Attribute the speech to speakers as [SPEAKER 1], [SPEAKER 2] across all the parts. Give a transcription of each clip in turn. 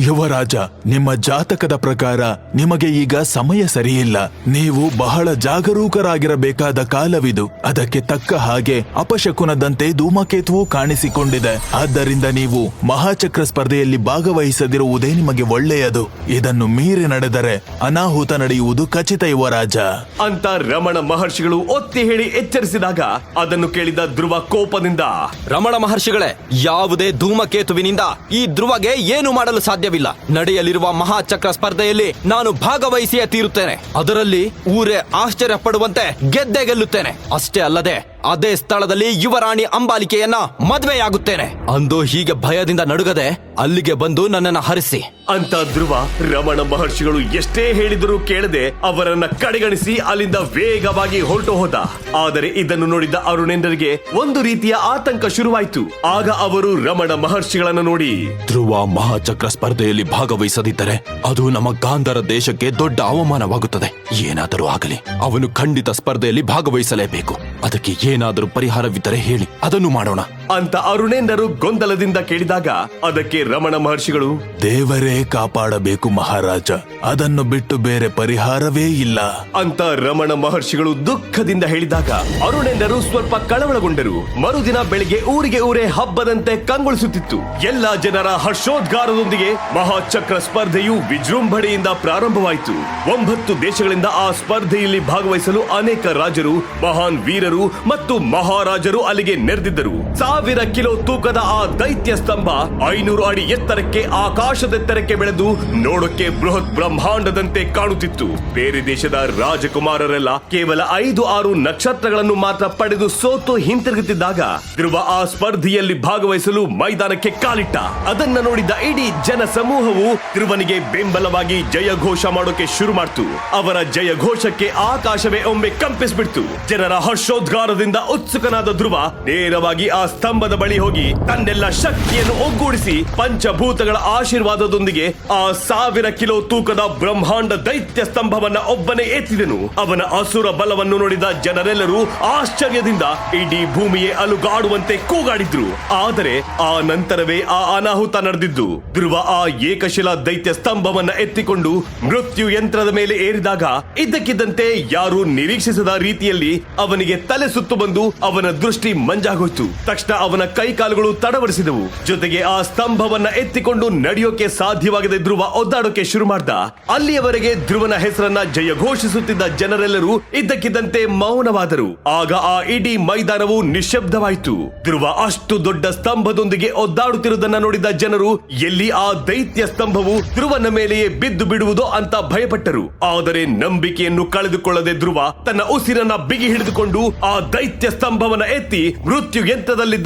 [SPEAKER 1] ಯುವರಾಜ ನಿಮ್ಮ ಜಾತಕದ ಪ್ರಕಾರ ನಿಮಗೆ ಈಗ ಸಮಯ ಸರಿಯಿಲ್ಲ. ನೀವು ಬಹಳ ಜಾಗರೂಕರಾಗಿರಬೇಕಾದ ಕಾಲವಿದು. ಅದಕ್ಕೆ ತಕ್ಕ ಹಾಗೆ ಅಪಶಕುನದಂತೆ ಧೂಮಕೇತುವು ಕಾಣಿಸಿಕೊಂಡಿದೆ. ಆದ್ದರಿಂದ ನೀವು ಮಹಾಚಕ್ರ ಸ್ಪರ್ಧೆಯಲ್ಲಿ ಭಾಗವಹಿಸದಿರುವುದೇ ನಿಮಗೆ ಒಳ್ಳೆಯದು. ಇದನ್ನು ಮೀರಿ ನಡೆದರೆ ಅನಾಹುತ ನಡೆಯುವುದು ಖಚಿತ ಯುವರಾಜ.
[SPEAKER 2] ಅಂತ ರಮಣ ಮಹರ್ಷಿಗಳು ಒತ್ತಿ ಹೇಳಿ ಎಚ್ಚರಿಸಿದಾಗ ಅದನ್ನು ಕೇಳಿದ ಧ್ರುವ ಕೋಪದಿಂದ
[SPEAKER 3] ರಮಣ ಮಹರ್ಷಿಗಳೇ ಯಾವುದೇ ಧೂಮಕೇತುವಿನಿಂದ ಈ ಧ್ರುವಗೆ ಏನು ಮಾಡಲು ಸಾಧ್ಯವಿಲ್ಲ ನಡೆಯಲಿರುವ ಮಹಾಚಕ್ರ ಸ್ಪರ್ಧೆಯಲ್ಲಿ ನಾನು ಭಾಗವಹಿಸಿಯೇ ತೀರುತ್ತೇನೆ. ಅದರಲ್ಲಿ ಊರೇ ಆಶ್ಚರ್ಯ ಪಡುವಂತೆ ಗೆದ್ದೆ ಗೆಲ್ಲುತ್ತೇನೆ. ಅಷ್ಟೇ ಅಲ್ಲದೆ ಅದೇ ಸ್ಥಳದಲ್ಲಿ ಯುವರಾಣಿ ಅಂಬಾಲಿಕೆಯನ್ನ ಮದ್ವೆಯಾಗುತ್ತೇನೆ. ಅಂದು ಹೀಗೆ ಭಯದಿಂದ ನಡುಗದೆ ಅಲ್ಲಿಗೆ ಬಂದು ನನ್ನನ್ನ ಹರಿಸಿ.
[SPEAKER 2] ಅಂತ ಧ್ರುವ ರಮಣ ಮಹರ್ಷಿಗಳು ಎಷ್ಟೇ ಹೇಳಿದರೂ ಕೇಳದೆ ಅವರನ್ನ ಕಡೆಗಣಿಸಿ ಅಲ್ಲಿಂದ ವೇಗವಾಗಿ ಹೊರಟು ಹೋದ. ಆದರೆ ಇದನ್ನು ನೋಡಿದ ಅರುಣೇಂದ್ರಗೆ ಒಂದು ರೀತಿಯ ಆತಂಕ ಶುರುವಾಯಿತು. ಆಗ ಅವರು ರಮಣ ಮಹರ್ಷಿಗಳನ್ನ ನೋಡಿ.
[SPEAKER 3] ಧ್ರುವ ಮಹಾಚಕ್ರ ಸ್ಪರ್ಧೆಯಲ್ಲಿ ಭಾಗವಹಿಸದಿದ್ದರೆ ಅದು ನಮ್ಮ ಗಾಂಧರ ದೇಶಕ್ಕೆ ದೊಡ್ಡ ಅವಮಾನವಾಗುತ್ತದೆ. ಏನಾದರೂ ಆಗಲಿ ಅವನು ಖಂಡಿತ ಸ್ಪರ್ಧೆಯಲ್ಲಿ ಭಾಗವಹಿಸಲೇಬೇಕು. ಅದಕ್ಕೆ ಏನಾದರೂ ಪರಿಹಾರವಿದ್ದರೆ ಹೇಳಿ. ಅದನ್ನು ಮಾಡೋಣ.
[SPEAKER 2] ಅಂತ ಅರುಣೇಂದರು ಗೊಂದಲದಿಂದ ಕೇಳಿದಾಗ ಅದಕ್ಕೆ ರಮಣ ಮಹರ್ಷಿಗಳು
[SPEAKER 1] ದೇವರೇ ಕಾಪಾಡಬೇಕು ಮಹಾರಾಜ ಅದನ್ನು ಬಿಟ್ಟು ಬೇರೆ ಪರಿಹಾರವೇ ಇಲ್ಲ.
[SPEAKER 2] ಅಂತ ರಮಣ ಮಹರ್ಷಿಗಳು ದುಃಖದಿಂದ ಹೇಳಿದಾಗ ಅರುಣೇಂದರು ಸ್ವಲ್ಪ ಕಳವಳಗೊಂಡರು. ಮರುದಿನ ಬೆಳಿಗ್ಗೆ ಊರಿಗೆ ಊರೇ ಹಬ್ಬದಂತೆ ಕಂಗೊಳಿಸುತ್ತಿತ್ತು. ಎಲ್ಲ ಜನರ ಹರ್ಷೋದ್ಗಾರದೊಂದಿಗೆ ಮಹಾಚಕ್ರ ಸ್ಪರ್ಧೆಯು ವಿಜೃಂಭಣೆಯಿಂದ ಪ್ರಾರಂಭವಾಯಿತು. ಒಂಬತ್ತು ದೇಶಗಳಿಂದ ಆ ಸ್ಪರ್ಧೆಯಲ್ಲಿ ಭಾಗವಹಿಸಲು ಅನೇಕ ರಾಜರು ಮಹಾನ್ ವೀರರು ಮತ್ತು ಮಹಾರಾಜರು ಅಲ್ಲಿಗೆ ನೆರೆದಿದ್ದರು. ಸಾವಿರ ಕಿಲೋ ತೂಕದ ಆ ದೈತ್ಯ ಸ್ತಂಭ ಐನೂರು ಅಡಿ ಎತ್ತರಕ್ಕೆ ಆಕಾಶದೆತ್ತರಕ್ಕೆ ಬೆಳೆದು ನೋಡಕ್ಕೆ ಬೃಹತ್ ಬ್ರಹ್ಮಾಂಡದಂತೆ ಕಾಣುತ್ತಿತ್ತು. ಬೇರೆ ದೇಶದ ರಾಜಕುಮಾರರೆಲ್ಲ ಕೇವಲ ಐದು ಆರು ನಕ್ಷತ್ರಗಳನ್ನು ಮಾತ್ರ ಪಡೆದು ಸೋತು ಹಿಂತಿರುಗುತ್ತಿದ್ದಾಗ ಧ್ರುವ ಆ ಸ್ಪರ್ಧೆಯಲ್ಲಿ ಭಾಗವಹಿಸಲು ಮೈದಾನಕ್ಕೆ ಕಾಲಿಟ್ಟ. ಅದನ್ನ ನೋಡಿದ ಇಡೀ ಜನ ಸಮೂಹವು ಧ್ರುವನಿಗೆ ಬೆಂಬಲವಾಗಿ ಜಯಘೋಷ ಮಾಡೋಕೆ ಶುರು ಮಾಡ್ತು. ಅವರ ಜಯ ಘೋಷಕ್ಕೆ ಆಕಾಶವೇ ಒಮ್ಮೆ ಕಂಪಿಸ್ಬಿಡ್ತು. ಜನರ ಹರ್ಷೋದ್ಗಾರದಿಂದ ಉತ್ಸುಕನಾದ ಧ್ರುವ ನೇರವಾಗಿ ಆ ಸ್ತಂಭದ ಬಳಿ ಹೋಗಿ ತನ್ನೆಲ್ಲ ಶಕ್ತಿಯನ್ನು ಒಗ್ಗೂಡಿಸಿ ಪಂಚಭೂತಗಳ ಆಶೀರ್ವಾದದೊಂದಿಗೆ ಆ ಸಾವಿರ ಕಿಲೋ ತೂಕದ ಬ್ರಹ್ಮಾಂಡ ದೈತ್ಯ ಸ್ತಂಭವನ್ನ ಒಬ್ಬನೇ ಎತ್ತಿದನು. ಅವನ ಅಸುರ ಬಲವನ್ನು ನೋಡಿದ ಜನರೆಲ್ಲರೂ ಆಶ್ಚರ್ಯದಿಂದ ಇಡೀ ಭೂಮಿಯೇ ಅಲುಗಾಡುವಂತೆ ಕೂಗಾಡಿದ್ರು. ಆದರೆ ಆ ನಂತರವೇ ಆ ಅನಾಹುತ ನಡೆದಿದ್ದು. ಧ್ರುವ ಆ ಏಕಶಿಲಾ ದೈತ್ಯ ಸ್ತಂಭವನ್ನ ಎತ್ತಿಕೊಂಡು ಮೃತ್ಯು ಯಂತ್ರದ ಮೇಲೆ ಏರಿದಾಗ ಇದ್ದಕ್ಕಿದ್ದಂತೆ ಯಾರು ನಿರೀಕ್ಷಿಸದ ರೀತಿಯಲ್ಲಿ ಅವನಿಗೆ ತಲೆ ಸುತ್ತು ಬಂದು ಅವನ ದೃಷ್ಟಿ ಮಂಜಾಗೋಯ್ತು. ತಕ್ಷಣ ಅವನ ಕೈಕಾಲುಗಳು ತಡವರಿಸಿದವು. ಜೊತೆಗೆ ಆ ಸ್ತಂಭವನ್ನ ಎತ್ತಿಕೊಂಡು ನಡೆಯೋಕೆ ಸಾಧ್ಯವಾಗದೆ ಧ್ರುವ ಒದ್ದಾಡೋಕೆ ಶುರು ಮಾಡ್ದ ಅಲ್ಲಿಯವರೆಗೆ ಧ್ರುವನ ಹೆಸರನ್ನ ಜಯ ಘೋಷಿಸುತ್ತಿದ್ದ ಜನರೆಲ್ಲರೂ ಇದ್ದಕ್ಕಿದ್ದಂತೆ ಮೌನವಾದರು. ಆಗ ಆ ಇಡೀ ಮೈದಾನವು ನಿಶಬ್ದವಾಯಿತು ಧ್ರುವ ಅಷ್ಟು ದೊಡ್ಡ ಸ್ತಂಭದೊಂದಿಗೆ ಒದ್ದಾಡುತ್ತಿರುವುದನ್ನ ನೋಡಿದ ಜನರು, ಎಲ್ಲಿ ಆ ದೈತ್ಯ ಸ್ತಂಭವು ಧ್ರುವನ ಮೇಲೆಯೇ ಬಿದ್ದು ಬಿಡುವುದೋ ಅಂತ ಭಯಪಟ್ಟರು. ಆದರೆ ನಂಬಿಕೆಯನ್ನು ಕಳೆದುಕೊಳ್ಳದೆ ಧ್ರುವ ತನ್ನ ಉಸಿರನ್ನ ಬಿಗಿ ಹಿಡಿದುಕೊಂಡು ಆ ದೈತ್ಯ ಸ್ತಂಭವನ್ನ ಎತ್ತಿ ಮೃತ್ಯು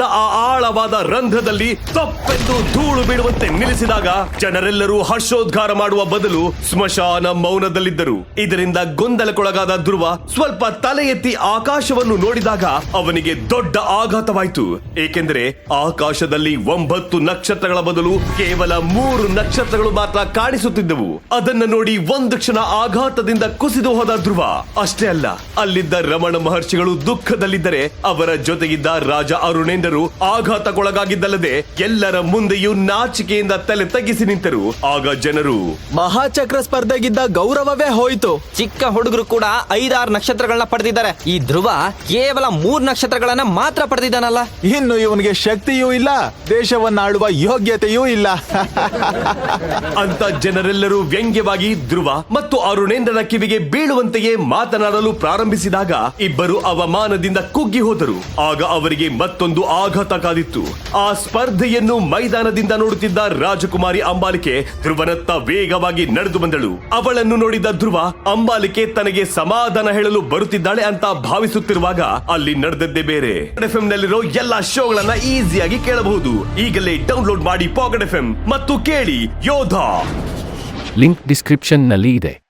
[SPEAKER 2] ಆ ಆಳವಾದ ರಂಧ್ರದಲ್ಲಿ ತಪ್ಪೆಂದು ಧೂಳು ಬೀಳುವಂತೆ ನಿಲ್ಲಿಸಿದಾಗ ಜನರೆಲ್ಲರೂ ಹರ್ಷೋದ್ಗಾರ ಮಾಡುವ ಬದಲು ಸ್ಮಶಾನ ಮೌನದಲ್ಲಿದ್ದರು. ಇದರಿಂದ ಗೊಂದಲಕ್ಕೊಳಗಾದ ಧ್ರುವ ಸ್ವಲ್ಪ ತಲೆ ಎತ್ತಿ ಆಕಾಶವನ್ನು ನೋಡಿದಾಗ ಅವನಿಗೆ ದೊಡ್ಡ ಆಘಾತವಾಯಿತು. ಏಕೆಂದರೆ ಆಕಾಶದಲ್ಲಿ ಒಂಬತ್ತು ನಕ್ಷತ್ರಗಳ ಬದಲು ಕೇವಲ ಮೂರು ನಕ್ಷತ್ರಗಳು ಮಾತ್ರ ಕಾಣಿಸುತ್ತಿದ್ದವು. ಅದನ್ನು ನೋಡಿ ಒಂದು ಕ್ಷಣ ಆಘಾತದಿಂದ ಕುಸಿದು ಹೋದ ಧ್ರುವ. ಅಷ್ಟೇ ಅಲ್ಲ, ಅಲ್ಲಿದ್ದ ರಮಣ ಮಹರ್ಷಿಗಳು ದುಃಖದಲ್ಲಿದ್ದರೆ ಅವರ ಜೊತೆಗಿದ್ದ ರಾಜ ಅರುಣೇಂದ್ರರು ಆಘಾತಕ್ಕೊಳಗಾಗಿದ್ದಲ್ಲದೆ ಎಲ್ಲರ ಮುಂದೆಯೂ ನಾಚಿಕೆಯಿಂದ ತಲೆ ತಗ್ಗಿಸಿ ನಿಂತರು. ಆಗ ಜನರು
[SPEAKER 3] ಮಹಾಚಕ್ರ ಸ್ಪರ್ಧೆಗಿದ್ದ ಗೌರವವೇ ಹೋಯಿತು. ಚಿಕ್ಕ ಹುಡುಗರು ಕೂಡ ಐದಾರು ನಕ್ಷತ್ರಗಳನ್ನ ಪಡೆದಿದ್ದಾರೆ. ಈ ಧ್ರುವ ಕೇವಲ ಮೂರ್ ನಕ್ಷತ್ರಗಳನ್ನ ಮಾತ್ರ ಪಡೆದಿದ್ದಾನಲ್ಲ.
[SPEAKER 1] ಇನ್ನು ಇವನಿಗೆ ಶಕ್ತಿಯೂ ಇಲ್ಲ ದೇಶವನ್ನಾಳುವ ಯೋಗ್ಯತೆಯೂ ಇಲ್ಲ.
[SPEAKER 2] ಅಂತ ಜನರೆಲ್ಲರೂ ವ್ಯಂಗ್ಯವಾಗಿ ಧ್ರುವ ಮತ್ತು ಅರುಣೇಂದ್ರನ ಕಿವಿಗೆ ಬೀಳುವಂತೆಯೇ ಮಾತನಾಡಲು ಪ್ರಾರಂಭಿಸಿದಾಗ ಇಬ್ಬರು ಅವಮಾನದಿಂದ ಕುಗ್ಗಿ ಹೋದರು. ಆಗ ಅವರಿಗೆ ಮತ್ತೊಂದು ಆಘಾತ ಕಾದಿತ್ತು ಆ ಸ್ಪರ್ಧೆಯನ್ನು ಮೈದಾನದಿಂದ ನೋಡುತ್ತಿದ್ದ ರಾಜಕುಮಾರಿ ಅಂಬಾಲಿಕೆ ಧ್ರುವನತ್ತ ವೇಗವಾಗಿ ನಡೆದು ಬಂದಳು. ಅವಳನ್ನು ನೋಡಿದ ಧ್ರುವ, ಅಂಬಾಲಿಕೆ ತನಗೆ ಸಮಾಧಾನ ಹೇಳಲು ಬರುತ್ತಿದ್ದಾಳೆ ಅಂತ ಭಾವಿಸುತ್ತಿರುವಾಗ ಅಲ್ಲಿ ನಡೆದದ್ದೇ ಬೇರೆ. ಎಫ್ಎಂ ನಲ್ಲಿರೋ ಎಲ್ಲಾ ಶೋಗಳನ್ನ ಈಸಿಯಾಗಿ ಕೇಳಬಹುದು. ಈಗಲೇ ಡೌನ್ಲೋಡ್ ಮಾಡಿ ಪಾಕೆಟ್ ಎಫ್ ಮತ್ತು ಕೇಳಿ ಯೋಧ.
[SPEAKER 4] ಲಿಂಕ್ ಡಿಸ್ಕ್ರಿಪ್ಷನ್ನಲ್ಲಿ ಇದೆ.